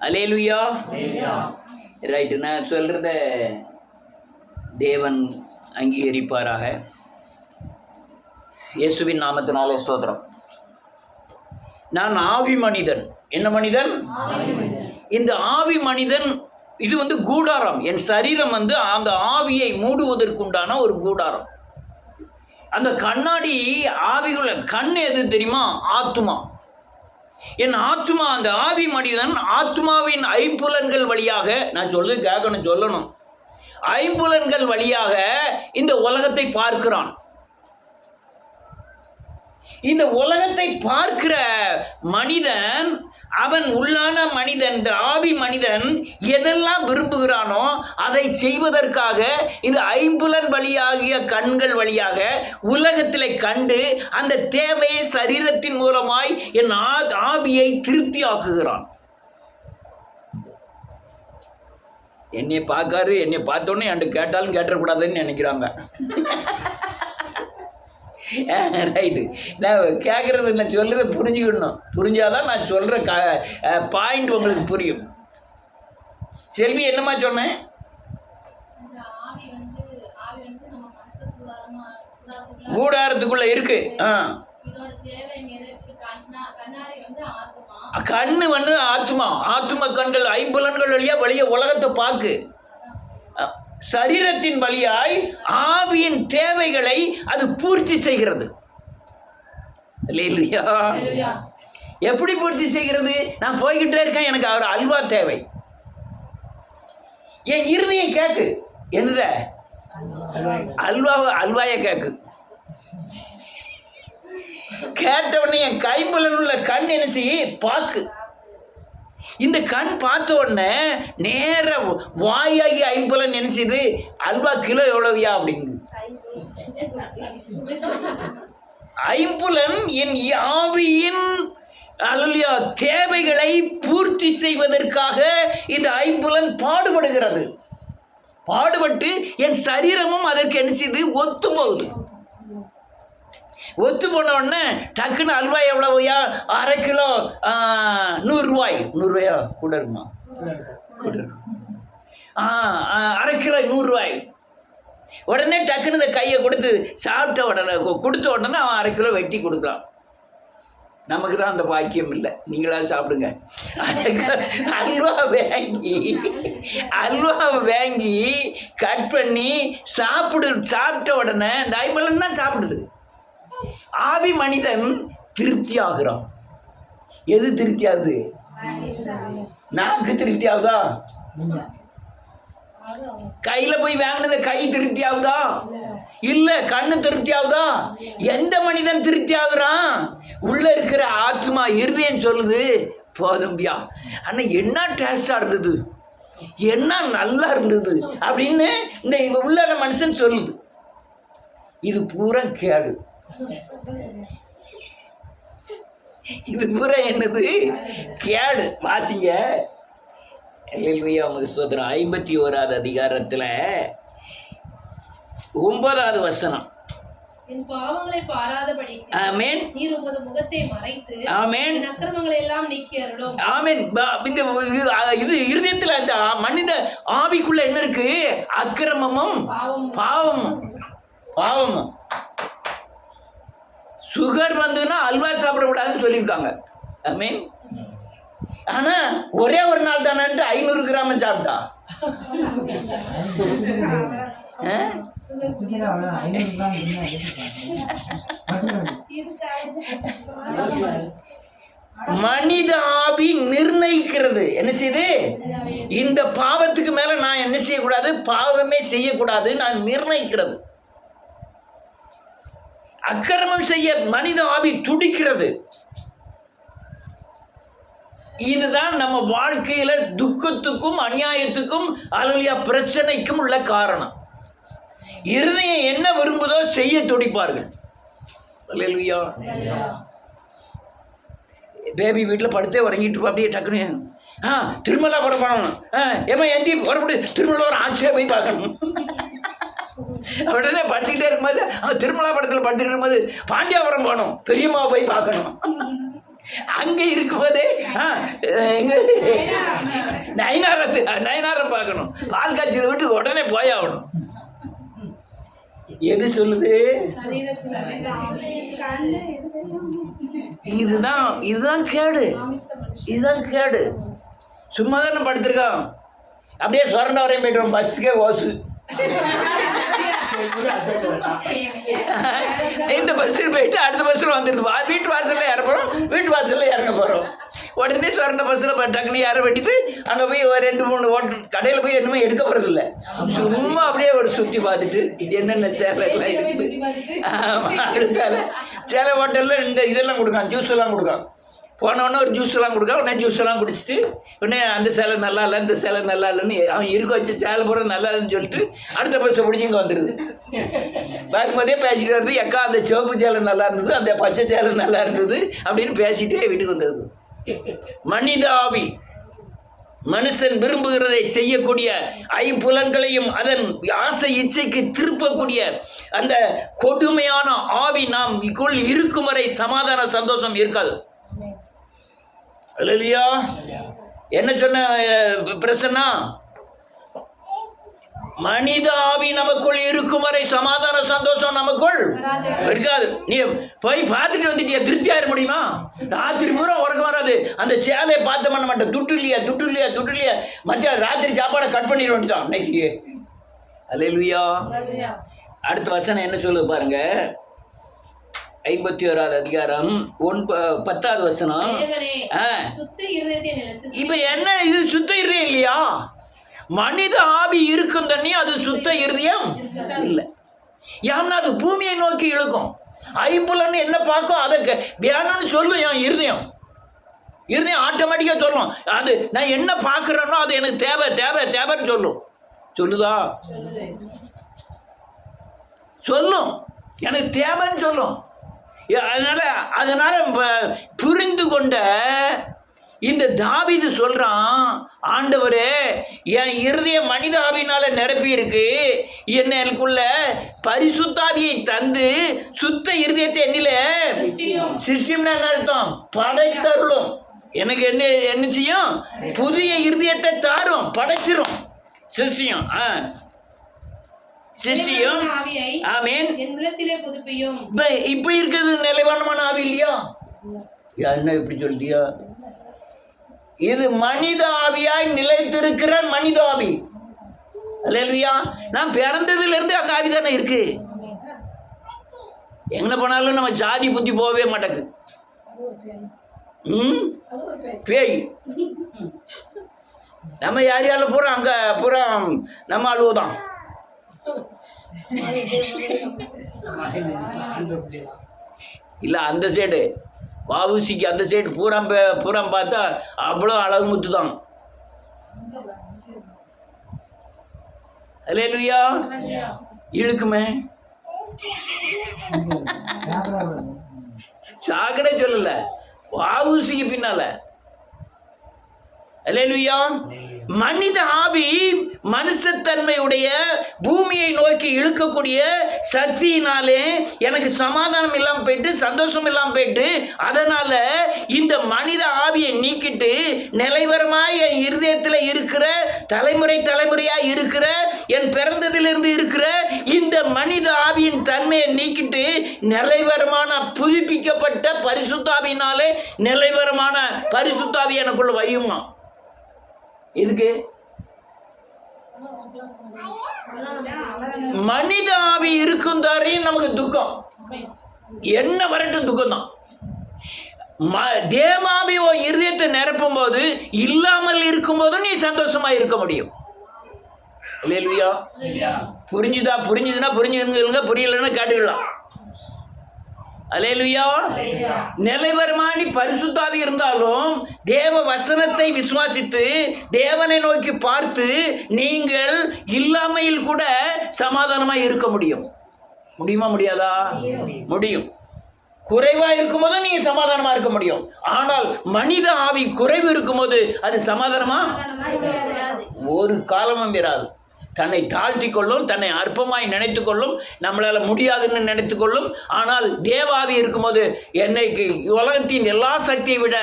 Alleluia right நான் சொல்கிறத தேவன் அங்கீகரிப்பாராக. இயேசுவின் நாமத்தினாலே ஸ்தோத்திரம். நான் ஆவி மனிதன். என்ன மனிதன். இந்த ஆவி மனிதன் இது வந்து கூடாரம். என் சரீரம் வந்து அந்த ஆவியை மூடுவதற்குண்டான ஒரு கூடாரம். அந்த கண்ணாடி ஆவிக்குள்ள கண் எது தெரியுமா? ஆத்துமா. என் ஆத்மா அந்த ஆவி மனிதன் ஆத்மாவின் ஐம்புலன்கள் வழியாக நான் சொல்றது கேட்கணும் சொல்லணும். ஐம்புலன்கள் வழியாக இந்த உலகத்தை பார்க்கிறான். இந்த உலகத்தை பார்க்கிற மனிதன் அவன் உள்ளான மனிதன் இந்த ஆவி மனிதன் எதெல்லாம் விரும்புகிறானோ அதை செய்வதற்காக இந்த ஐம்புலன் வழியாகிய கண்கள் வழியாக உலகத்தில் கண்டு அந்த தேவையை சரீரத்தின் மூலமாய் என் ஆ- ஆவியை திருப்தியாக்குகிறான். என்னை பார்க்காரு என்னை பார்த்தோன்னே என்கிட்ட கேட்டாலும் கேட்டக்கூடாதுன்னு நினைக்கிறாங்க. ரைட்டு நான் கேட்குறது நான் சொல்கிறத புரிஞ்சுக்கணும். புரிஞ்சாதான் நான் சொல்கிற க பாயிண்ட் உங்களுக்கு புரியும். செல்வி என்னம்மா சொன்னேன் கூடாரத்துக்குள்ளே இருக்கு. ஆ. இதோட வந்து ஆத்மா கண்ணு வந்து ஆத்மா கண்கள் ஐம்பலன்கள் வழியா வெளியே உலகத்தை பார்க்கு சரீரத்தின் வழியாய் ஆவியின் தேவைகளை அது பூர்த்தி செய்கிறது. எப்படி பூர்த்தி செய்கிறது? நான் போய்கிட்டே இருக்கேன் எனக்கு அவர் அல்வா தேவை. என் இருதயம் கேக்கு. என்னத? அல்வாவை அல்வாயை கேக்கு. கேட்டவுடனே என் கைம்புலன் உள்ள கண் என்ன செய்ய? பாக்கு. இந்த கண் பார்த்த உடனே நேர வாயாகி ஐம்புலன் நினைச்சது அல்வா கிலோ எவ்வளவுயா அப்படிங்குது. ஐம்புலன் என் ஆவியின் அல்லா தேவைகளை பூர்த்தி செய்வதற்காக இந்த ஐம்புலன் பாடுபடுகிறது. பாடுபட்டு என் சரீரமும் அதற்கு என்ன செய்யுது ஒத்து போகுது ஒத்து போன உடனே டக்குன்னு அல்வா எவ்வளவுயா அரை கிலோ நூறுரூவாய் நூறுரூவாயா கூட இருக்குமா? கூட ஆ ஆ, அரை கிலோ நூறுரூவாய் உடனே டக்குன்னு இந்த கையை கொடுத்து சாப்பிட்ட உடனே கொடுத்த உடனே அவன் அரை கிலோ வெட்டி கொடுக்குறான். நமக்கு தான் அந்த பாக்கியம் இல்லை. நீங்களா சாப்பிடுங்க. அல்வா வாங்கி அல்வா வாங்கி கட் பண்ணி சாப்பிடு சாப்பிட்ட உடனே இந்த ஐம்பலன் தான் சாப்பிடுது. ஆவி மனிதன் திருப்தி ஆகுறான் எது திருப்தி ஆகுது நாக்கு திருப்தி ஆகுதா கையில போய் வாங்கினது கை திருப்தி ஆகுதா இல்ல கண்ணு திருப்தி ஆகுதா எந்த மனிதன் திருப்தி ஆகுறான் உள்ள இருக்கிற ஆத்மா இருதயம் சொல்லுது போதும்பியா ஆனா என்ன டேஸ்டா இருந்தது? என்ன நல்லா இருந்தது? அப்படின்னு இந்த உள்ள மனுஷன் சொல்லுது. இது பூரா கேடு. இது பூரா என்னது? கேடு. வாசிங்க. எல்லையா உங்களுக்கு சோதரம் ஐம்பத்தி ஓராவது அதிகாரத்தில் ஒன்பதாவது வசனம். என் பாவங்களை பாராதபடி ஆமேன். நீர் உமது முகத்தை மறைத்து ஆமேன். என் அக்கிரமங்களை எல்லாம் நீக்கி அருளும். ஆமேன். ப- இந்த இது- இது இருதயத்தில் அந்த மனித ஆவிக்குள்ள என்ன இருக்கு? அக்கிரமமும் பாவமும். பாவமும். சுகர் வந்ததுன்னா அல்வா சாப்பிடக்கூடாதுன்னு சொல்லியிருக்காங்க. ஆமீன் ஆனா ஒரே ஒரு நாள் தானே ஐநூறு கிராம் சாப்பிட்டா? ஆ? மனித ஆவி நிர்ணயிக்கிறது. என்ன செய்யுது இந்த பாவத்துக்கு மேல நான் என்ன செய்யக்கூடாது? பாவமே செய்யக்கூடாது நான் நிர்ணயிக்கிறது. அக்கிரமம் செய்ய மனித ஆவி துடிக்கிறது. இதுதான் நம்ம வாழ்க்கையில துக்கத்துக்கும் அநியாயத்துக்கும் அலுவலியா பிரச்சனைக்கும் உள்ள காரணம். இருதயம் என்ன விரும்புதோ செய்ய துடிப்பார்கள். பேபி வீட்டில் படுத்தே உறங்கிட்டு அப்படியே டக்குன்னு. ஆ திருமலா புறப்படணும் ஆ ஏமா ஏன்டி புறப்பட்டு திருமலாபுரம் ஆட்சியாக போய் பார்க்கணும். உடனே படுத்துக்கிட்டே இருக்கும்போது அவன் திருமலாபுரத்தில் படுத்துட்டு இருக்கும்போது பாண்டியாபுரம் போகணும் பெரியம்மாவை போய் பார்க்கணும். அங்கே இருக்கும்போதே ஆ, எங்க நயனாரத்து நயனாரம் பார்க்கணும். பால் காய்ச்சதை விட்டு உடனே போய் ஆகணும். எது சொல்லுது? இதுதான் இதுதான் கேடு. இதுதான் கேடு. சும்மா தானே படுத்திருக்கோம் அப்படியே சொரண்ட வரையும் போய்ட்டு பஸ்ஸுக்கே ஓசு. இந்த பஸ்ஸுக்கு போயிட்டு அடுத்த பஸ்ஸில் வந்துடுது வா வீட்டு வாசலில் இற போகிறோம் வீட்டு வாசலில் இறங்க போகிறோம் உடனே சொரண்ட பஸ்ஸில் டக்குனு இற வெட்டிட்டு அங்கே போய் ஒரு ரெண்டு மூணு ஓட்டு கடையில் போய் என்னமோ எடுக்க போகிறதில்ல சும்மா அப்படியே ஒரு சுற்றி பார்த்துட்டு என்னென்ன சேலை ஆமாம் அடுத்தால சில ஹோட்டலில் இந்த இதெல்லாம் கொடுக்கான் ஜூஸ் எல்லாம் கொடுக்கான் போன ஒரு ஜூஸ் எல்லாம் கொடுக்க உடனே ஜூஸ் எல்லாம் குடிச்சிட்டு உடனே அந்த சேலை நல்லா இல்லை இந்த சேலை நல்லா இல்லைன்னு அவன் இருக்க வச்சு சேலை போகிற நல்லா இல்லைன்னு சொல்லிட்டு அடுத்த பஸ்ஸை பிடிச்சி இங்கே வந்துடுது வரும்போதே பேசிட்டு வருது எக்கா அந்த சிவப்பு சேலை நல்லா இருந்தது அந்த பச்சை சேலை நல்லா இருந்தது அப்படின்னு பேசிட்டே வீட்டுக்கு வந்துடுது மனித ஆவி மனுஷன் விரும்புகிறதை செய்யக்கூடிய ஐம்புலன்களையும் அதன் ஆசை இச்சைக்கு திருப்பக்கூடிய அந்த கொடுமையான ஆவி நாம் இக்குள் இருக்கும் வரை சமாதான சந்தோஷம் இருக்காது. இல்லையா என்ன சொன்ன பிரசன்னா? மனித ஆவி நமக்குள் இருக்கும் வரை சமாதான சந்தோஷம் நமக்குள் இருக்காது. நீ போய் பார்த்துட்டு வந்துட்டியா? திருப்தி ஆயிட முடியுமா? ராத்திரி பூரா உறக்கம் வராது. அந்த சேலையை பார்த்து பண்ண மாட்டேன் துட்டு இல்லையா? துட்டு இல்லையா? துட்டு இல்லையா? மத்திய ராத்திரி சாப்பாடை கட் பண்ணிட வேண்டியதான் இன்னைக்கு அல்லேலூயா. அடுத்த வசனம் என்ன சொல்லுது பாருங்க? ஐம்பத்தி ஓராவது அதிகாரம் ஒன் பத்தாவது வசனம். இப்ப என்ன இது சுத்த இருதயம் இல்லையா? மனித ஆவி இருக்கும் தண்ணி அது சுத்த இருதயம் இல்லை. ஏன்னா அது பூமியை நோக்கி இழுக்கும். ஐம்புலன்னு என்ன பார்க்கும்? அதை வேணும்னு சொல்லும் என் இருதயம். இருதயம் ஆட்டோமேட்டிக்காக சொல்லும். அது நான் என்ன பார்க்குறேனோ அது எனக்கு தேவை தேவை தேவைன்னு சொல்லும். சொல்லுதா. சொல்லும். எனக்கு தேவைன்னு சொல்லும். அதனால அதனால புரிந்து கொண்ட இந்த தாவீது சொல்றான் ஆண்டவரே என் இருதய மனித ஆவினால நிரப்பி இருக்கு என்ன எனக்குள்ள பரிசுத்தாவியை தந்து சுத்த இருதயத்தை என்னில. சிருஷ்டிம்னா என்ன அர்த்தம்? படைத்தருளும். எனக்கு என்ன என்ன செய்யும்? புதிய இருதயத்தை தாரும் படைச்சிரும். சிருஷ்டியும். ஆ. சிருஷ்டியும். ஆமீன். என் உள்ளத்திலே புதுப்பியும். இப்போ இப்போ இருக்கிறது நிலைவானமான ஆவி இல்லையா? என்ன இப்படி சொல்லியா இது மனித ஆவியாய் நிலைத்திருக்கிற மனித ஆவி. இல்லையா நான் பிறந்ததுல இருந்து அந்த ஆவி தானே இருக்கு. எங்கே போனாலும் நம்ம ஜாதி புத்தி போகவே மாட்டேங்குது. ம்? பேய். நம்ம யார் யாரில் பூரா அங்கே பூரா நம்ம அழுவதான் இல்லை அந்த சைடு வாவுசிக்கு அந்த சைடு பூரம் பே- பார்த்தா அவ்வளோ அழகு முத்து தான் அல்லேலூயா இழுக்குமே. சாக்கடை சொல்லல. வாவுசிக்கு பின்னால. மனித ஆவி மனுஷத்தன்மையுடைய பூமியை நோக்கி இழுக்கக்கூடிய சக்தியினாலே எனக்கு சமாதானம் இல்லாமல் போயிட்டு சந்தோஷம் இல்லாமல் போயிட்டு அதனால இந்த மனித ஆவியை நீக்கிட்டு நிலைவரமாய் என் இருதயத்தில் இருக்கிற தலைமுறை தலைமுறையாக இருக்கிற என் பிறந்ததிலிருந்து இருக்கிற இந்த மனித ஆவியின் தன்மையை நீக்கிட்டு நிலைவரமான புதுப்பிக்கப்பட்ட பரிசுத்தாவினாலே நிலைவரமான பரிசுத்தாவி எனக்குள்ள வையுமா? இதுக்கு மனித ஆவி இருக்கும் தரையும் நமக்கு துக்கம். என்ன வரட்டும் துக்கம் தான் ம தேவாவி உன் இருதயத்தை நிரப்பும் போது இல்லாமல் இருக்கும்போதும் நீ சந்தோஷமா இருக்க முடியும். இல்லையா புரிஞ்சுதா? புரிஞ்சுதுன்னா புரிஞ்சுங்க புரியலன்னா கேட்டுக்கலாம். அலேலுயா நிலைவரமானி பரிசுத்தாவி இருந்தாலும் தேவ வசனத்தை விசுவாசித்து தேவனை நோக்கி பார்த்து நீங்கள் இல்லாமையில் கூட சமாதானமாக இருக்க முடியும். முடியுமா முடியாதா? முடியும். குறைவா இருக்கும்போது நீங்க சமாதானமா இருக்க முடியும். ஆனால் மனித ஆவி குறைவு இருக்கும்போது அது சமாதானமா? ஒரு காலமும் பெறாது தன்னை தாழ்த்தி கொள்ளும் தன்னை அற்பமாய் நினைத்து கொள்ளும் நம்மளால் முடியாதுன்னு நினைத்து கொள்ளும் ஆனால் தேவாவி இருக்கும்போது என்னைக்கு உலகத்தின் எல்லா சக்தியை விட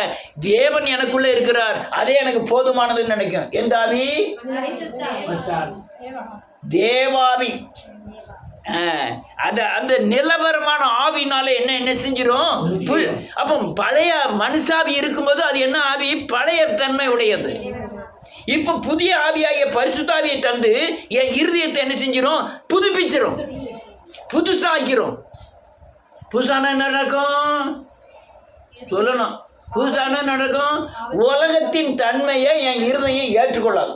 தேவன் எனக்குள்ளே இருக்கிறார் அதே எனக்கு போதுமானதுன்னு நினைக்கும் எந்த ஆவி தேவாவி அந்த அந்த நிலவரமான ஆவினால என்ன என்ன செஞ்சிரும்? பு- அப்போ பழைய மனுஷாவி இருக்கும்போது அது என்ன ஆவி? பழைய தன்மை உடையது. இப்போ புதிய ஆவியாகிய பரிசுத்தாவியை தந்து என் இருதயத்தை என்ன செஞ்சிடும் புதுப்பிச்சிடும் புதுசாக்கிரும். புதுசானா என்ன நடக்கும்? சொல்லணும். புதுசானா நடக்கும்? உலகத்தின் தன்மையை என் இருதயம் ஏற்றுக்கொள்ளாது.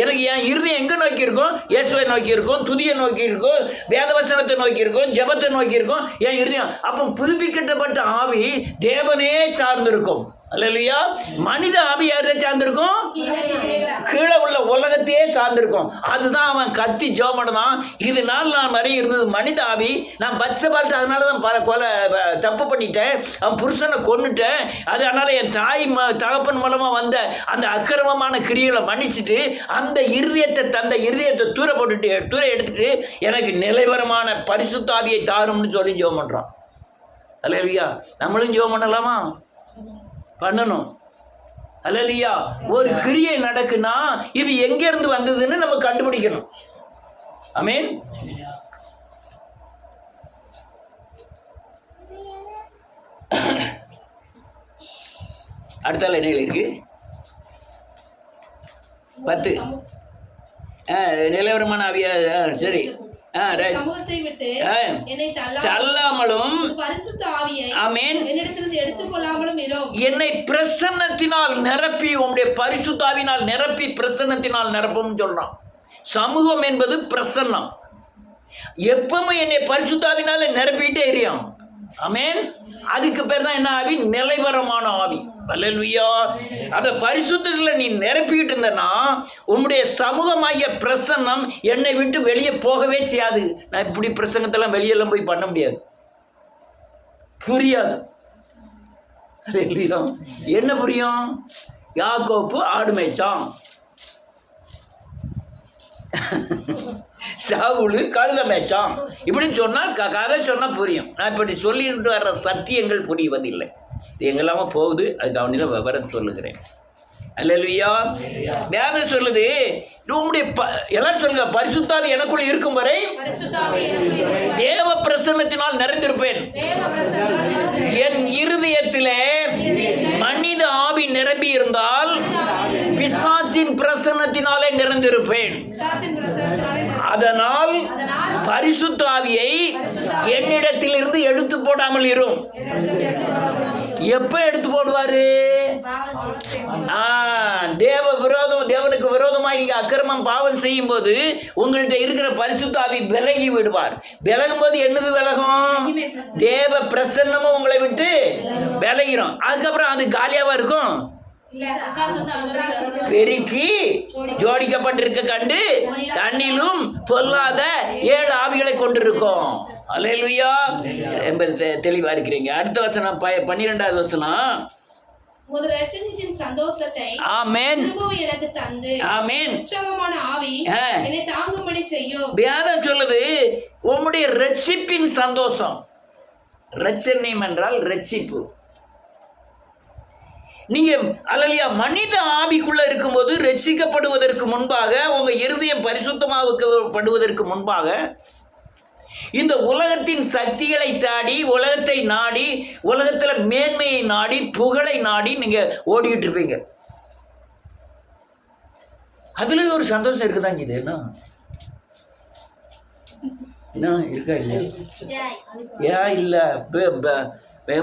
எனக்கு என் இருதயம் எங்கே நோக்கி இருக்கும்? இயேசுவை நோக்கி இருக்கும் துதியை நோக்கி இருக்கும் வேதவசனத்தை நோக்கி இருக்கும் ஜெபத்தை நோக்கி இருக்கும். என் இருதயம். அப்போ புதுப்பிக்கப்பட்ட ஆவி தேவனே சார்ந்திருக்கும். இல்லையா மனித ஆவி யாரை சார்ந்திருக்கும்? கீழே உள்ள உலகத்தையே சார்ந்திருக்கும். அதுதான் அவன் கத்தி ஜோமடனான். இது நாள் நான் வரை இருந்தது. மனித ஆவி நான் பச்சை பார்த்து அதனால தான் பல கொலை தப்பு பண்ணிட்டேன். அவன் புருஷனை கொண்டுட்டேன் அது அதனால என் தாய் ம தகப்பன் மூலமாக வந்த அந்த அக்கிரமமான கிரியைகளை மன்னிச்சுட்டு அந்த இருதயத்தை தந்த இருதயத்தை தூர போட்டுட்டு தூர எடுத்துட்டு எனக்கு நிலைவரமான பரிசுத்தாவியை தாரும்னு சொல்லி ஜோம் பண்ணுறான் அல்லையா நம்மளும் ஜோம் பண்ணலாமா? பண்ணணும். அலலியா ஒரு கிரியை நடக்குன்னா இது எங்க இருந்து வந்ததுன்னு நம்ம கண்டுபிடிக்கணும். அமேன் அடுத்த என்ன இருக்கு? பத்து. ஆ, நிலவரமான அவியா ஆ, சரி. சமூகத்தை விட்டு. என்னை தள்ளாமல் தள்ளாமலும் பரிசுத்த ஆவியை ஆமென். என்னிடத்திலிருந்து எடுத்துக்கொள்ளாமலும் இரும் என்னை பிரசன்னத்தினால் நிரப்பி உம்முடைய பரிசுத்தாவினால் நிரப்பி பிரசன்னத்தினால் நிரப்பும் சொல்றான். சமூகம் என்பது பிரசன்னம். எப்பவும் என்னை பரிசுத்தாவினால நிரப்பிட்டே எரியும் அமேன் அதுக்கு பேர் தான் என்ன ஆவி? நிலைவரமான ஆவி. அல்லேலூயா. அந்த பரிசுத்தத்தில் நீ நிரப்பிக்கிட்டு இருந்தனா உன்னுடைய சமூகமாகிய பிரசன்னம் என்னை விட்டு வெளியே போகவே செய்யாது. நான் இப்படி பிரசங்கத்தெல்லாம் வெளியெல்லாம் போய் பண்ண முடியாது. புரியாது. என்ன புரியும்? யாக்கோப்பு ஆடு மேய்ச்சான். சாவுலு கழுத மேய்ச்சான் இப்படின்னு சொன்னால் க கதை சொன்னால் புரியும். நான் இப்படி சொல்லிட்டு வர்ற சத்தியங்கள் புரிவதில்லை. இது எங்கெல்லாமோ போகுது. அதுக்கு அவனி தான் விவரம் சொல்லுகிறேன். அல்லேலூயா. வேதம் சொல்லுது உங்களுடைய ப எல்லாரும் சொல்லுங்க. பரிசுத்தாவி எனக்குள் இருக்கும் வரை தேவ பிரசன்னத்தினால் நிறைந்திருப்பேன். என் இருதயத்திலே மனித ஆவி நிரம்பி இருந்தால் பிசாசின் பிரசன்னத்தினாலே நிறைந்திருப்பேன். அதனால் அதனால் பரிசுத்த ஆவியை என்னிடத்திலிருந்து எடுத்து போடாமல் இரும் எப்ப எடுத்து போடுவாரு? தேவ விரோதம் தேவனுக்கு விரோதமாக நீங்க அக்கிரமம் பாவம் செய்யும் போது உங்கள்கிட்ட இருக்கிற பரிசுத்த ஆவி விலகி விடுவார். விலகும் போது என்னது விலகும்? தேவ பிரசன்னமும் உங்களை விட்டு விலகிரும் அதுக்கப்புறம் அது காலியாவா இருக்கும்? பெருக்கி ஜோடிக்கப்பட்டிருக்க கண்டு தண்ணிலும் பொல்லாத ஏழு ஆவிகளை கொண்டிருக்கும். அல்லேலூயா. என்பது தெ- தெளிவா இருக்கிறீங்க. அடுத்த வசனம் ப- பன்னிரெண்டாவது வசனம். உமது ரட்சணியத்தின் சந்தோஷத்தை ஆமென். திரும்பவும் எனக்கு தந்து. ஆமென். உற்சாகமான ஆவி. என்னை தாங்கும்படி செய்யும். வேதம் சொல்லுது உம்முடைய ரட்சிப்பின் சந்தோஷம். ரட்சணியம் என்றால் ரட்சிப்பு. நீங்க அல்லலியா மனித ஆவிக்குள்ள இருக்கும்போது ரட்சிக்கப்படுவதற்கு முன்பாக உங்க இருதயம் பரிசுத்தமாக்கப்படுவதற்கு முன்பாக இந்த உலகத்தின் சக்திகளை தாடி உலகத்தை நாடி உலகத்துல மேன்மையை நாடி புகழை நாடி நீங்க ஓடிக்கிட்டு இருப்பீங்க. அதுல ஒரு சந்தோஷம் இருக்குதாங்க இது என்ன? என்ன இருக்கா இல்லையா? ஏன் இல்லை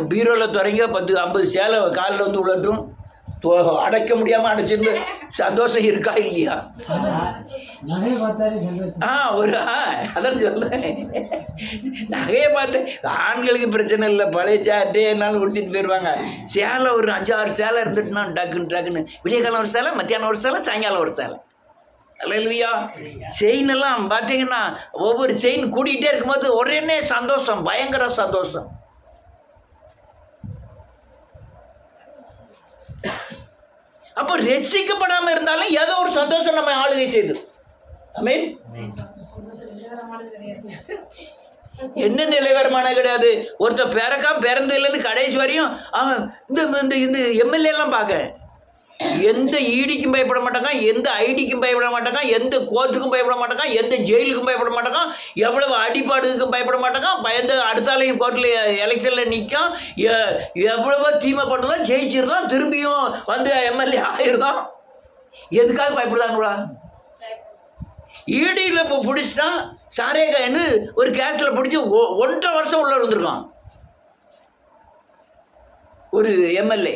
பீரோவில் தொடங்க பத்து ஐம்பது சேலை காலில் வந்து விழட்டும் தோ- அடைக்க முடியாமல் அடைச்சிருந்து சந்தோஷம் இருக்கா இல்லையா? ஆ ஒரு ஆ அதான் சொல்லேன் நகையை பார்த்து ஆண்களுக்கு பிரச்சனை இல்லை பழைய சேட்டே என்னாலும் கொடுத்துட்டு போயிடுவாங்க சேலை ஒரு அஞ்சு ஆறு சேலை இருந்துட்டுனா டக்குன்னு டக்குன்னு. விடிய காலம் ஒரு சேலை மத்தியானம் ஒரு சேலை சாயங்காலம் ஒரு சேலை. இல்லையா செயின் எல்லாம் பார்த்தீங்கன்னா ஒவ்வொரு செயின் கூட்டிகிட்டே இருக்கும்போது ஒரே சந்தோஷம் பயங்கர சந்தோஷம். அப்போ ரசிக்கப்படாமல் இருந்தாலும் ஏதோ ஒரு சந்தோஷம் நம்ம ஆளுகை செய்து. மீன் என்ன நிலைவரமான கிடையாது. ஒருத்தர் பிறக்கா பிறந்ததுலேருந்து கடைசி வரையும் அவன் இந்த இந்த எம்எல்ஏலாம் எம்எல்ஏ எல்லாம் பார்க்க எந்த ஈடிக்கும் பயப்பட மாட்டாங்க எந்த ஐடிக்கும் பயப்பட மாட்டாங்க எந்த கோர்ட்டுக்கும் பயப்பட மாட்டாங்க எந்த ஜெயிலுக்கும் பயப்பட மாட்டாங்க எவ்வளவு அடிப்பாடுக்கும் பயப்பட மாட்டாங்க பயந்து அடுத்தாலையும் கோர்ட்டில் எலெக்ஷனில் நிற்கும் எவ்வளவோ தீமை பண்ணலாம் ஜெயிச்சிருந்தான் திரும்பியும் வந்து எம்எல்ஏ ஆயிருந்தான் எதுக்காக பயப்படுதாங்களா ஈடியில் இப்போ பிடிச்சிட்டா சாரேகான்னு ஒரு கேஸில் பிடிச்சி ஒ- ஒன்றரை வருஷம் உள்ள இருந்திருக்கான். ஒரு எம்எல்ஏ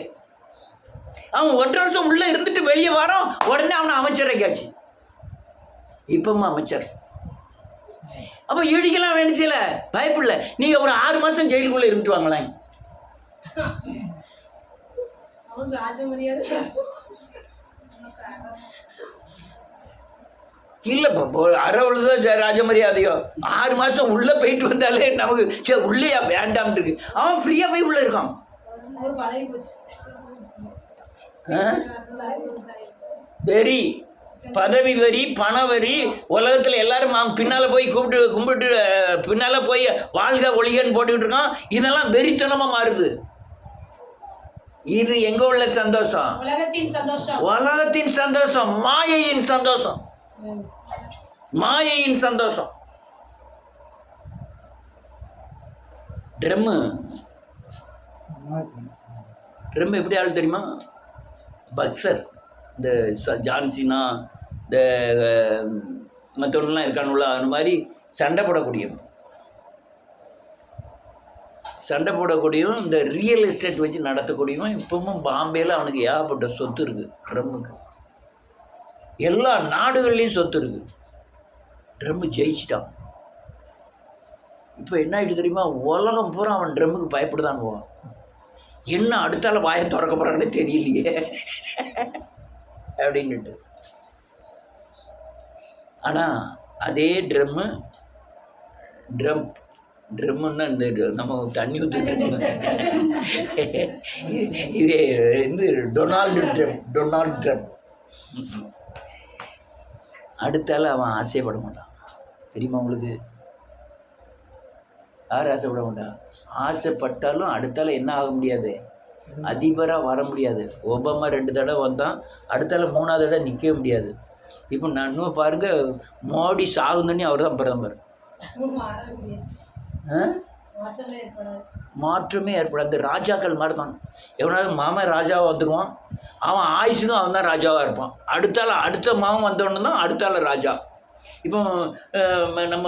அவன் ஒன்றரை வருஷம் உள்ளே இருந்துட்டு வெளியே வரான். உடனே அவனை அமைச்சராக்கியாச்சு இப்பவும் அமைச்சர். அப்போ ஈடிக்கெல்லாம் வேணும் செய்யல பயப்படல நீங்கள் ஒரு ஆறு மாதம் ஜெயிலுக்குள்ளே இருந்துட்டு வாங்களேன். இல்லைப்பா அறவுல தான் ராஜமரியாதையோ. ஆறு மாதம் உள்ளே போயிட்டு வந்தாலே நமக்கு சரி உள்ளேயா? வேண்டாம்னு இருக்கு. அவன் ஃப்ரீயாக போய் உள்ளே இருக்கான். வெறி பதவி வரி பண வரி உலகத்தில் எல்லாரும் அவங்க பின்னால் போய் கூப்பிட்டு கும்பிட்டு பின்னால் போய் வாழ்க ஒளிகன்னு போட்டுக்கிட்டு இருக்கான் இதெல்லாம் வெறித்தனமாக மாறுது. இது எங்கே உள்ள சந்தோஷம்? உலகத்தின் சந்தோஷம். உலகத்தின் சந்தோஷம் மாயையின் சந்தோஷம். மாயையின் சந்தோஷம். ட்ரம்மு. ட்ரம் எப்படி ஆள் தெரியுமா? பக்சர் இந்த ச- ஜான்சினா இந்த மற்றவங்களாம் இருக்கானுல்ல அந்த மாதிரி சண்டை போடக்கூடியவன். சண்டை போடக்கூடியவன் இந்த ரியல் எஸ்டேட் வச்சு நடத்தக்கூடியவன் இப்பவும் பாம்பேயில் அவனுக்கு ஏகப்பட்ட சொத்து இருக்குது ட்ரம்முக்கு. எல்லா நாடுகள்லேயும் சொத்து இருக்குது ட்ரம்மு ஜெயிச்சிட்டான். இப்போ என்ன ஆகிட்டு தெரியுமா? உலகம் பூரா அவன் ட்ரம்முக்கு பயப்படுதான் போவான். என்ன அடுத்தால வாயை திறக்க போகிறாங்கன்னு தெரியலையே. அப்படின்னுட்டு. ஆனால் அதே ட்ரம்மு ட்ரம் ட்ரம்முன்னா இந்த நம்ம தண்ணி ஊற்றிட்டு இது இது டொனால்டு ட்ரம் டொனால்டு ட்ரம் அடுத்தால அவன் ஆசைப்பட மாட்டான். தெரியுமா உங்களுக்கு? யார் ஆசைப்பட மாட்டாங்க ஆசைப்பட்டாலும் அடுத்தால என்ன ஆக முடியாது? அதிபராக வர முடியாது. ஒபாமா ரெண்டு தடவை வந்தான் அடுத்தால மூணாவது தடவை நிற்கவே முடியாது. இப்போ நான் இன்னும் பாருங்க மோடி சாகுந்தனி அவர் தான் பிரதமர். ஆ? மாற்றமே ஏற்படாது. ராஜாக்கள் மாதிரி தான் எவனாவது மாமன் ராஜாவாக வந்துடுவான் அவன் ஆயுசுக்கும் அவன் தான் ராஜாவாக இருப்பான். அடுத்தால அடுத்த மாமன் வந்தவொடனே தான் அடுத்தால ராஜா. இப்போ நம்ம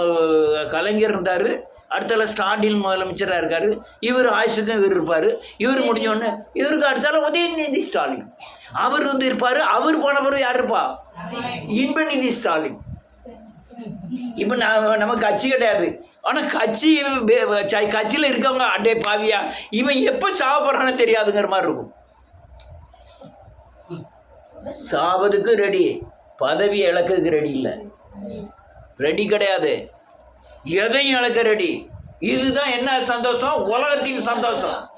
கலைஞர் இருந்தார். அடுத்தால ஸ்டாலின் முதலமைச்சராக இருக்கார். இவர் ஆயுசுக்கும் இவர் இருப்பார். இவர் முடிஞ்ச உடனே இவருக்கு அடுத்தால உதயநிதி ஸ்டாலின். அவர் வந்து இருப்பார். அவர் போன பிறகு யார் இருப்பா? இன்பநிதி ஸ்டாலின். இப்போ நான் நம்ம கட்சி கிடையாது. ஆனால் கட்சி கட்சியில் இருக்கவங்க அடே பாவியா இவன் எப்போ சாவ போகிறான்னு தெரியாதுங்கிற மாதிரி இருக்கும். சாவதுக்கு ரெடி பதவி இழக்கிறதுக்கு ரெடி இல்லை. ரெடி கிடையாது. எதையும் இழக்க ரெடி இதுதான் என்ன சந்தோஷம்? உலகத்தின் சந்தோஷம்.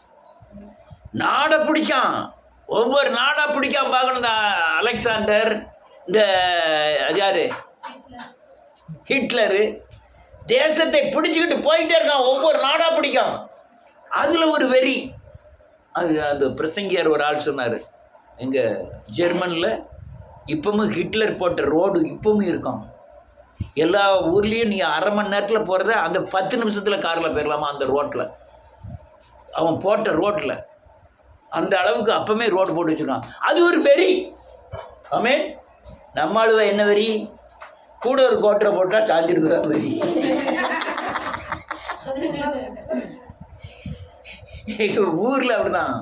நாடை பிடிக்கும். ஒவ்வொரு நாடாக பிடிக்காம பார்க்கணும் இந்த அலெக்சாண்டர் இந்த அது யாரு? ஹிட்லரு. தேசத்தை பிடிச்சிக்கிட்டு போயிட்டே இருக்கான் ஒவ்வொரு நாடாக பிடிக்கும். அதில் ஒரு வெறி. அது அந்த பிரசங்கியார் ஒரு ஆள் சொன்னார். எங்கள் ஜெர்மனில் இப்பவும் ஹிட்லர் போட்ட ரோடு இப்பவும் இருக்கும். எல்லா ஊர்லேயும் நீ அரை மணி நேரத்தில் போகிறத அந்த பத்து நிமிஷத்தில் காரில் போயிடலாமா அந்த ரோட்டில் அவன் போட்ட ரோட்டில் அந்த அளவுக்கு அப்போமே ரோடு போட்டு வச்சுருக்கான். அது ஒரு வெறி. ஆமே நம்ம ஆளுவ என்ன வெறி? கூட ஒரு கோட்டரை போட்டால் சாஞ்சிருக்குதா வெறி. எங்கள் ஊரில் அப்படிதான்.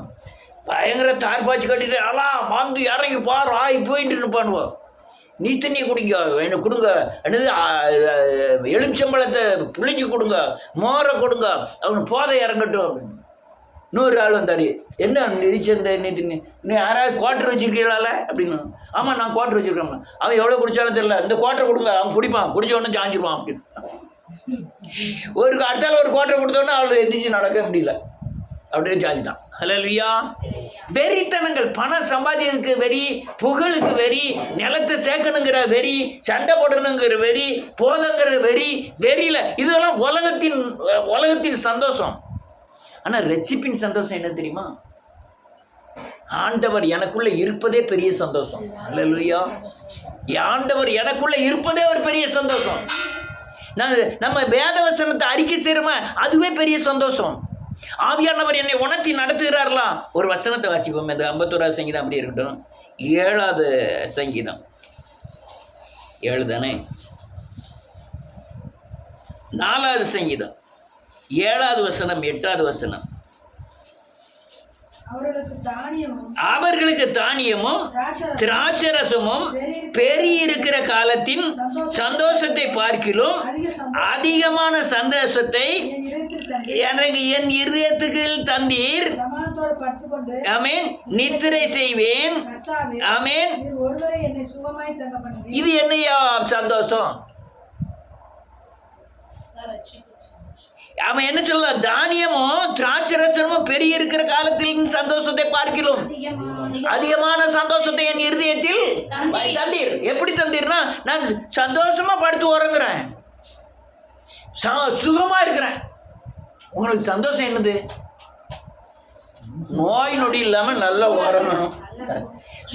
பயங்கர தார்பாய்ச்சி கட்டிட்டு அலா வந்து இறங்கி பாரு ஆகி போயிட்டு நிற்பானுவோம் நீ தண்ணியை குடிங்க எனக்கு கொடுங்க. என்னது எலுமிச்சம்பழத்தை புளிஞ்சு கொடுங்க மோரை கொடுங்க அவன் போதை இறங்கட்டும் அப்படின்னு. நூறு ஆள் வந்தாரு. என்ன நிதிச்சந்த நீ நீ யாராவது குவார்டர் வச்சுருக்கீங்களால? அப்படின்னு. ஆமாம் நான் குவார்டர் வச்சிருக்கேன் அவன் எவ்வளோ குடிச்சாலும் தெரியல. இந்த குவார்டர் கொடுங்க அவன் குடிப்பான். குடிச்ச உடனே சாஞ்சிருவான் அப்படின்னு. ஒரு அடுத்தால ஒரு குவார்டர் கொடுத்தோன்னே அவள் எந்திரிச்சு நடக்க முடியல. அப்படியே ஜாதி தான் ஹலலுயா வெறித்தனங்கள் பணம் சம்பாதிக்கிறதுக்கு வெறி புகழுக்கு வெறி நிலத்தை சேர்க்கணுங்கிற வெறி சண்டை போடணுங்கிற வெறி போதங்கிற வெறி வெறியில இதெல்லாம் உலகத்தின் உலகத்தின் சந்தோஷம். ஆனால் ரெச்சிப்பின் சந்தோஷம் என்ன தெரியுமா? ஆண்டவர் எனக்குள்ளே இருப்பதே பெரிய சந்தோஷம். அல்லேலூயா ஆண்டவர் எனக்குள்ளே இருப்பதே ஒரு பெரிய சந்தோஷம். நான் நம்ம வேத வசனத்தை அறிக்கை செய்கிறோமா அதுவே பெரிய சந்தோஷம். ஆவியானவர் என்னை உணர்த்தி நடத்துகிறார்களா? ஒரு வசனத்தை வாசிப்போம். இந்த ஐம்பத்தோராவது சங்கீதம் அப்படி இருக்கட்டும். ஏழாவது சங்கீதம். ஏழு தானே நாலாவது சங்கீதம். ஏழாவது வசனம் எட்டாவது வசனம். அவர்களுக்கு தானியமும் திராட்சரசமும் திராட்சரசமும் பெருகியிருக்கிற காலத்தின் சந்தோஷத்தை பார்க்கிலும் அதிகமான சந்தோஷத்தை எனக்கு என் இருதயத்துக்கு தந்தீர். ஆமென். நித்திரை செய்வேன். பண்ணி இது என்னையா சந்தோஷம்? அவன் என்ன சொல்ல தானியமும் திராட்சரசமும் பெரிய இருக்கிற காலத்தில் சந்தோஷத்தை அதிகமாக அதிகமான சந்தோஷத்தை என் இருதயத்தில் தந்தீர். எப்படி தந்தீர்னா நான் சந்தோஷமா படுத்து உறங்குறேன். சுகமா இருக்கிறேன். உங்களுக்கு சந்தோஷம் என்னது? நோய் நொடி இல்லாம நல்லா உறங்கணும்.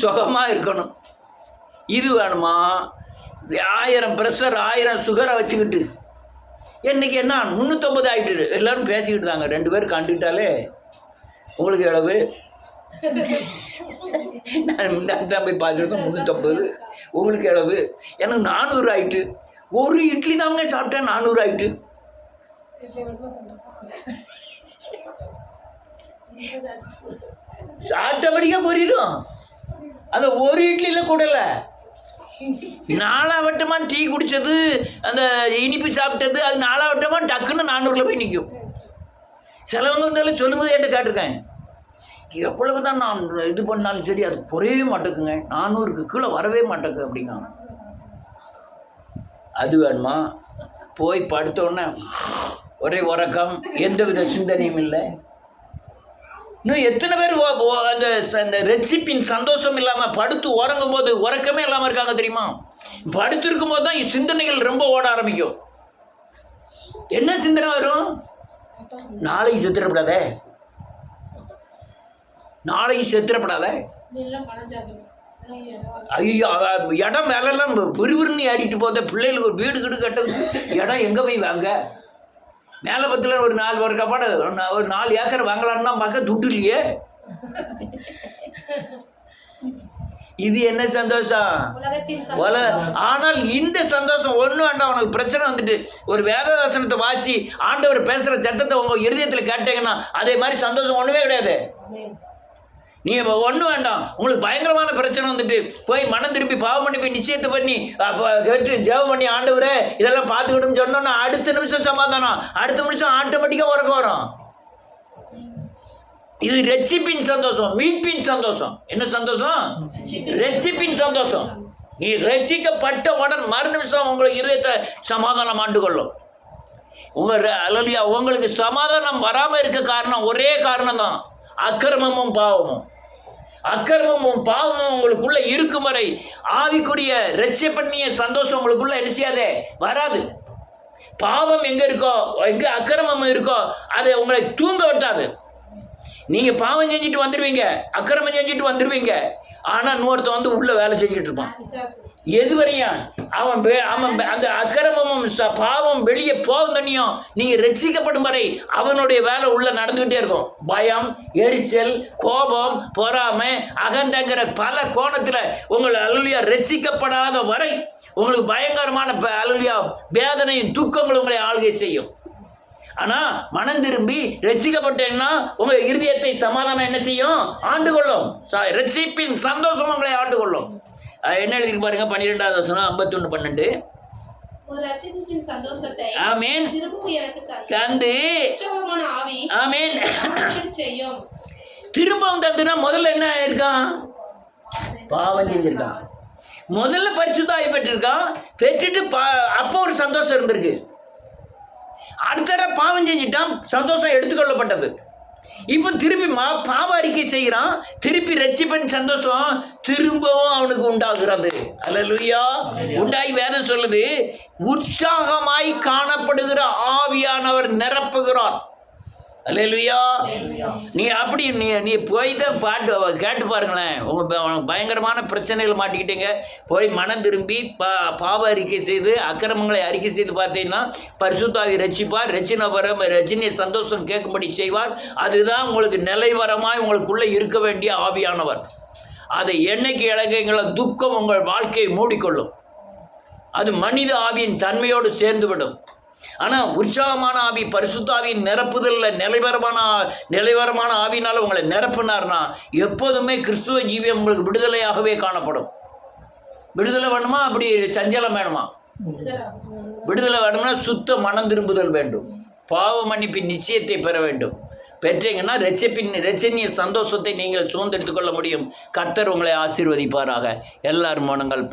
சுகமா இருக்கணும். இது வேணுமா? ஆயிரம் ப்ரெஷர் ஆயிரம் சுகரை வச்சுக்கிட்டு. இன்றைக்கி என்ன முந்நூற்றம்பது ஆயிட்டு எல்லோரும் பேசிக்கிட்டு தாங்க ரெண்டு பேரும் கண்டுக்கிட்டாலே உங்களுக்கு எவ்வளவு? நான் தான் போய் பார்த்துருக்கேன் முந்நூற்றம்பது உங்களுக்கு எவ்வளவு? எனக்கு நானூறு ஆயிட்டு. ஒரு இட்லி தாங்க சாப்பிட்டேன் நானூறு ஆயிட்டு. ஆட்டோமேட்டிக்காக பொரியிடும் அந்த ஒரு இட்லியில் கூடலை நாலாவட்டமாக டீ குடித்தது அந்த இனிப்பு சாப்பிட்டது அது நாலாவட்டமாக டக்குன்னு நானூறுல போய் நிற்கும் சிலவங்க வந்து சொல்லும்போது என்கிட்ட கேட்டிருக்கேன் எவ்வளவு தான் நான் இது பண்ணாலும் சரி அது குறையவே மாட்டேங்குங்க. நானூறுக்கு கீழே வரவே மாட்டேங்கு அப்படிங்காங்க அது வேணுமா? போய் படுத்த உடனே ஒரே உறக்கம் எந்த வித சிந்தனையும் இல்லை. இன்னும் எத்தனை பேர் ஓ- அந்த ச- அந்த ரெசிப்பின் சந்தோஷம் இல்லாமல் படுத்து உறங்கும் போது உறக்கமே இல்லாமல் இருக்காங்க தெரியுமா? படுத்து இருக்கும் போது தான் சிந்தனைகள் ரொம்ப ஓட ஆரம்பிக்கும். என்ன சிந்தனை வரும்? நாளைக்கு செத்துடப்படாதே நாளைக்கு செத்துடப்படாதே ஐயோ இடம் மேலெல்லாம் விறுவிறுன்னு ஏறிட்டு போதே பிள்ளைகளுக்கு ஒரு வீடு கீடு கட்டதுக்கு இடம் எங்கே போய் வாங்க? மேலே பத்தில் ஒரு நாலு ஒரு கப்பாடு ஒரு நாலு ஏக்கர் வாங்கலான்னா பார்க்க துட்டு இல்லையே. இது என்ன சந்தோஷம்? சந்தோஷம். ஆனால் இந்த சந்தோஷம் ஒன்றும் வேண்டாம் உனக்கு பிரச்சனை வந்துட்டு. ஒரு வேத வசனத்தை வாசி ஆண்டவர் பேசுகிற சட்டத்தை உங்கள் இருதயத்தில் கேட்டீங்கன்னா அதே மாதிரி சந்தோஷம் ஒன்றுமே கிடையாது. நீ இப்போ ஒன்றும் வேண்டாம். உங்களுக்கு பயங்கரமான பிரச்சனை வந்துட்டு. போய் மனம் திருப்பி பாவம் பண்ணி போய் நிச்சயத்தை பண்ணி கேட்டு ஜெபம் பண்ணி ஆண்டவரே இதெல்லாம் பார்த்துக்கிட்டோம்னு சொன்னோன்னா அடுத்த நிமிஷம் சமாதானம். அடுத்த நிமிஷம் ஆட்டோமேட்டிக்காக உறக்கம் வரும். இது ரெச்சிப்பின் சந்தோஷம் மீட்பின் சந்தோஷம். என்ன சந்தோஷம்? ரெச்சிப்பின் சந்தோஷம். நீ ரசிக்கப்பட்ட உடன் மறு நிமிஷம் உங்களுக்கு இருதயத்தை சமாதானம் ஆண்டு கொள்ளும். உங்கள் அலலியா உங்களுக்கு சமாதானம் வராமல் இருக்க காரணம் ஒரே காரணம் தான் அக்கிரமமும் பாவமும். அக்கிரமமும் பாவமும் உங்களுக்குள்ள இருக்கும் வரை ஆவிக்குரிய ரட்சிய பண்ணிய சந்தோஷம் உங்களுக்குள்ள என்ன செய்யாதே? வராது. பாவம் எங்க இருக்கோ எங்க அக்கிரமம் இருக்கோ அதை உங்களை தூங்க விட்டாது நீங்க பாவம் செஞ்சுட்டு வந்துடுவீங்க அக்கிரமம் செஞ்சுட்டு வந்துடுவீங்க ஆனா இன்னொருத்தன் வந்து உள்ள வேலை செஞ்சுட்டு இருப்பான். விசுவாசி எது வரையும் அவன் அவன் அந்த அக்கிரமமும் பாவம் வெளியே போகும் தண்ணியும் நீங்க ரசிக்கப்படும் வரை அவனுடைய வேலை உள்ள நடந்துகிட்டே இருக்கும். பயம் எரிச்சல் கோபம் பொறாமை அகந்தங்கிற பல கோணத்துல உங்களை அலுலியா ரசிக்கப்படாத வரை உங்களுக்கு பயங்கரமான ப- அலுலியா வேதனையும் துக்கங்கள் உங்களை ஆளுகை செய்யும். ஆனா மனம் திரும்பி ரட்சிக்கப்பட்டேன்னா உங்க இருதயத்தை சமாதானம் என்ன செய்யும்? ஆண்டு கொள்ளும் ரட்சிப்பின் சந்தோஷம் உங்களை ஆண்டு கொள்ளும் என்ன எழுதிருக்கு பாருங்க? பன்னிரெண்டாவது வசனம் பன்னெண்டு. ஒரு ரட்சிப்பின் சந்தோஷத்தை ஆமேன். தந்து. ஆமேன். திரும்பவும் தந்துனா முதல்ல என்ன இருக்கான் பாவம் செஞ்சிருக்கான். முதல்ல பரிசுத்தாய் பெற்றிருக்கான். பெற்றுட்டு பா அப்போ ஒரு சந்தோஷம் இருந்திருக்கு. அடுத்த பாவம் செஞ்சிட்டான் சந்தோஷம் எடுத்துக்கொள்ளப்பட்டது. இப்போ திருப்பி மா பாவ அறிக்கை செய்கிறான். திருப்பி ரட்சிப்பன் சந்தோஷம் திரும்பவும் அவனுக்கு உண்டாகிறது. அல்லேலூயா. உண்டாகி வேதம் சொல்லுது உற்சாகமாய் காணப்படுகிற ஆவியானவர் நிரப்புகிறார். அல்லேலூயா. நீ அப்படி நீ நீ போயிட்டு பாட்டு கேட்டு பாருங்களேன். உங்கள் பயங்கரமான பிரச்சனைகள் மாட்டிக்கிட்டீங்க. போய் மனம் திரும்பி பா பாவ அறிக்கை செய்து அக்கிரமங்களை அறிக்கை செய்து பார்த்தீங்கன்னா பரிசுத்தாவி ரட்சிப்பார் ரச்சின வர ரஜினியை சந்தோஷம் கேட்கும்படி செய்வார். அதுதான் உங்களுக்கு நிலைவரமாய் உங்களுக்குள்ளே இருக்க வேண்டிய ஆவியானவர். அதை என்னைக்கு இழகைங்கள துக்கம் உங்கள் வாழ்க்கையை மூடிக்கொள்ளும். அது மனித ஆவியின் தன்மையோடு சேர்ந்துவிடும். ஆனால் உற்சாகமான ஆவி பரிசுத்தாவின் நிரப்புதலில் நிலைவரமான நிலைவரமான ஆவினால் உங்களை நிரப்புனார்னா எப்போதுமே கிறிஸ்துவ ஜீவியம் உங்களுக்கு விடுதலையாகவே காணப்படும். விடுதலை வேணுமா? அப்படி சஞ்சலம் வேணுமா? விடுதலை வேணும்னா சுத்த மனம் திரும்புதல் வேண்டும். பாவ மன்னிப்பின் நிச்சயத்தை பெற வேண்டும். பெற்றீங்கன்னா ரட்சிப்பின் ரச்சனிய சந்தோஷத்தை நீங்கள் சுதந்திரித்துக் கொள்ள முடியும். கர்த்தர் உங்களை ஆசீர்வதிப்பாராக. எல்லாரும் மனங்கள்